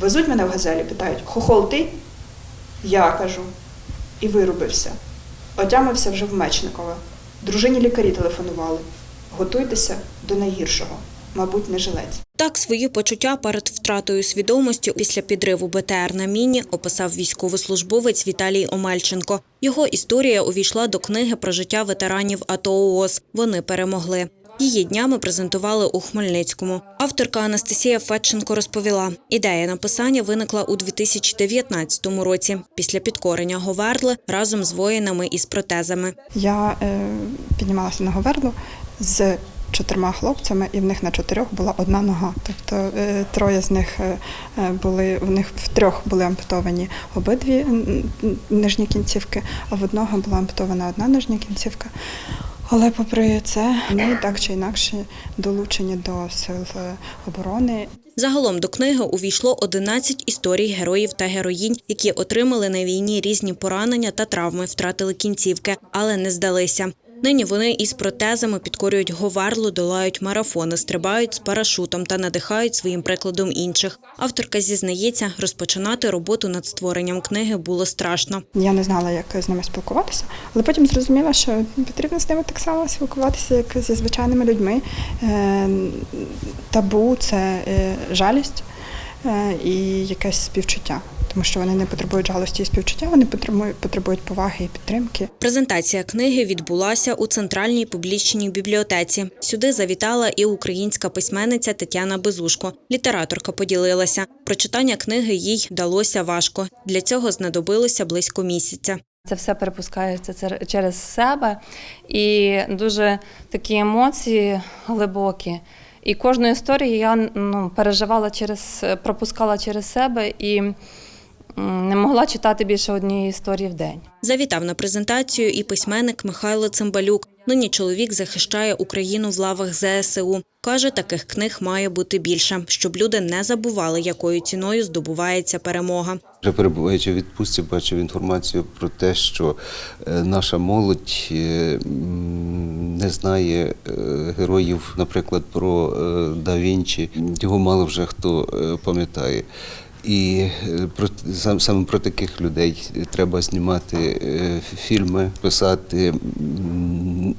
Везуть мене в газелі, питають: Хохол, ти? Я кажу. І вирубився. Отямився вже в Мечникове. Дружині лікарі телефонували. Готуйтеся до найгіршого, мабуть, не жилець. Так свої почуття перед втратою свідомості після підриву БТР на міні описав військовослужбовець Віталій Омельченко. Його історія увійшла до книги про життя ветеранів АТО ООС. Вони перемогли. Її днями презентували у Хмельницькому. Авторка Анастасія Федченко розповіла, ідея написання виникла у 2019 році після підкорення Говерли разом з воїнами із протезами. Я е, піднімалася на Говерлу з чотирма хлопцями, і в них на чотирьох була одна нога. Тобто е, троє з них е, е, були, в них в трьох були ампутовані обидві нижні кінцівки, а в одного була ампутована одна нижня кінцівка. Але попри це, ми так чи інакше долучені до сил е, оборони. Загалом до книги увійшло 11 історій героїв та героїнь, які отримали на війні різні поранення та травми, втратили кінцівки, але не здалися. Нині вони із протезами підкорюють говерлу, долають марафони, стрибають з парашутом та надихають своїм прикладом інших. Авторка зізнається, розпочинати роботу над створенням книги було страшно. Я не знала, як з ними спілкуватися, але потім зрозуміла, що потрібно з ними так само спілкуватися, як зі звичайними людьми. Е, Табу це е, жалість е, і якесь співчуття, тому що вони не потребують жалості і співчуття, вони потребують, потребують поваги і підтримки. Презентація книги відбулася у центральній публічній бібліотеці. Сюди завітала і українська письменниця Тетяна Безушко. Літераторка поділилася. Прочитання книги їй вдалося важко. Для цього знадобилося близько місяця. Це все перепускається через себе, і дуже такі емоції глибокі. І кожну історію я ну, переживала через, пропускала через себе і не могла читати більше однієї історії в день. Завітав на презентацію і письменник Михайло Цимбалюк. Нині чоловік захищає Україну в лавах ЗСУ. Каже, таких книг має бути більше, щоб люди не забували, якою ціною здобувається перемога. Вже перебуваючи в відпустці, бачив інформацію про те, що е, наша молодь е, не знає е, героїв, наприклад, про Да Вінчі. Його мало вже хто пам'ятає. І е, про сам- саме про таких людей треба знімати е, фільми, писати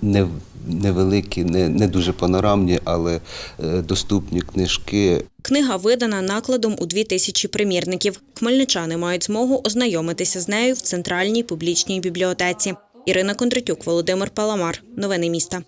не невеликі, не, не дуже панорамні, але е, доступні книжки Книга видана накладом у дві тисячі примірників. Хмельничани мають змогу ознайомитися з нею в центральній публічній бібліотеці. Ірина Кондратюк, Володимир Паламар. Новини міста.